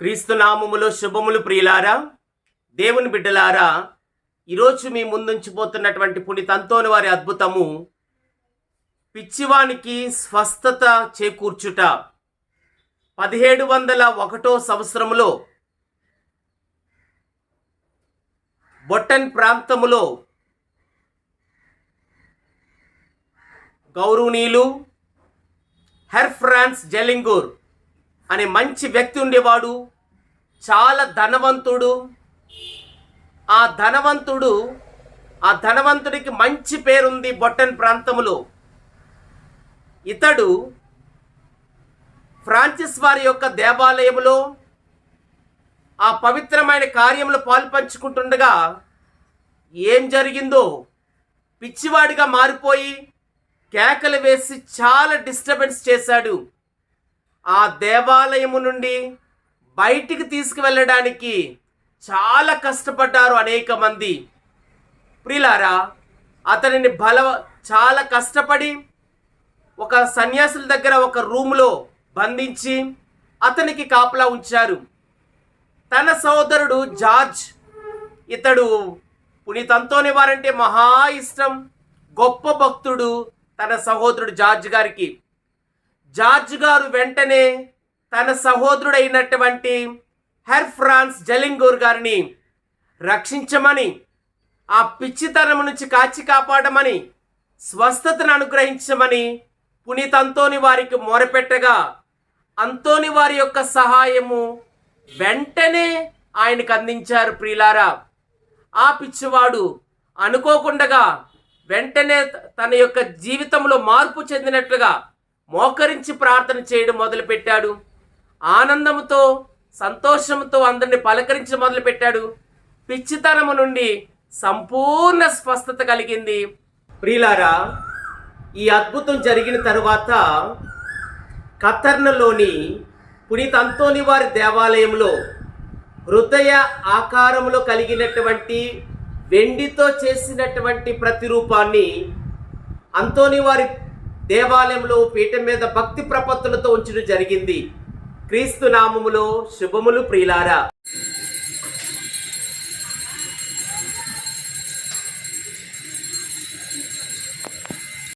క్రీస్తునామములో శుభములు ప్రియులారా దేవుని బిడ్డలారా ఈరోజు మీ ముందుంచిపోతున్నటువంటి పుణితంతోని వారి అద్భుతము పిచ్చివానికి స్వస్థత చేకూర్చుట. పదిహేడు వందల ఒకటో సంవత్సరములో బొట్టన్ ప్రాంతములో గౌరవనీయులు హెర్ ఫ్రాన్స్ జెలింగూర్ అనే మంచి వ్యక్తి ఉండేవాడు. చాలా ధనవంతుడు. ఆ ధనవంతుడు ఆ ధనవంతుడికి మంచి పేరుంది బొట్టన్ ప్రాంతములో. ఇతడు ఫ్రాన్సిస్ వారి యొక్క దేవాలయములో ఆ పవిత్రమైన కార్యములు పాల్పంచుకుంటుండగా ఏం జరిగిందో పిచ్చివాడిగా మారిపోయి కేకలు వేసి చాలా డిస్టర్బెన్స్ చేశాడు. ఆ దేవాలయము నుండి బయటికి తీసుకువెళ్ళడానికి చాలా కష్టపడ్డారు అనేక మంది. ప్రిలారా అతనిని బల చాలా కష్టపడి ఒక సన్యాసుల దగ్గర ఒక రూములో బంధించి అతనికి కాపలా ఉంచారు. తన సోదరుడు జార్జ్ ఇతడు పునీతంతోని వారంటే మహా ఇష్టం. గొప్ప భక్తుడు తన సహోదరుడు జార్జ్ గారికి. జార్జ్ గారు వెంటనే తన సహోదరుడైనటువంటి హెర్ ఫ్రాన్స్ జలింగూర్ గారిని రక్షించమని ఆ పిచ్చితనం నుంచి కాచి కాపాడమని స్వస్థతను అనుగ్రహించమని పునీత్ అంతోని వారికి మొరపెట్టగా అంతోని వారి యొక్క సహాయము వెంటనే ఆయనకు అందించారు ప్రియులారా. ఆ పిచ్చివాడు అనుకోకుండగా వెంటనే తన యొక్క జీవితంలో మార్పు చెందినట్లుగా మోకరించి ప్రార్థన చేయడం మొదలుపెట్టాడు. ఆనందంతో సంతోషంతో అందరిని పలకరించి మొదలుపెట్టాడు. పిచ్చితనము నుండి సంపూర్ణ స్వస్థత కలిగింది. ప్రియులారా ఈ అద్భుతం జరిగిన తరువాత కతర్నలోని పునీత్ అంతోని వారి దేవాలయంలో హృదయ ఆకారంలో కలిగినటువంటి వెండితో చేసినటువంటి ప్రతిరూపాన్ని అంతోని వారి దేవాలయంలో పీఠం మీద భక్తి ప్రపత్తులతో ఉంచడం జరిగింది. క్రీస్తు నామములో శుభములు ప్రియులారా.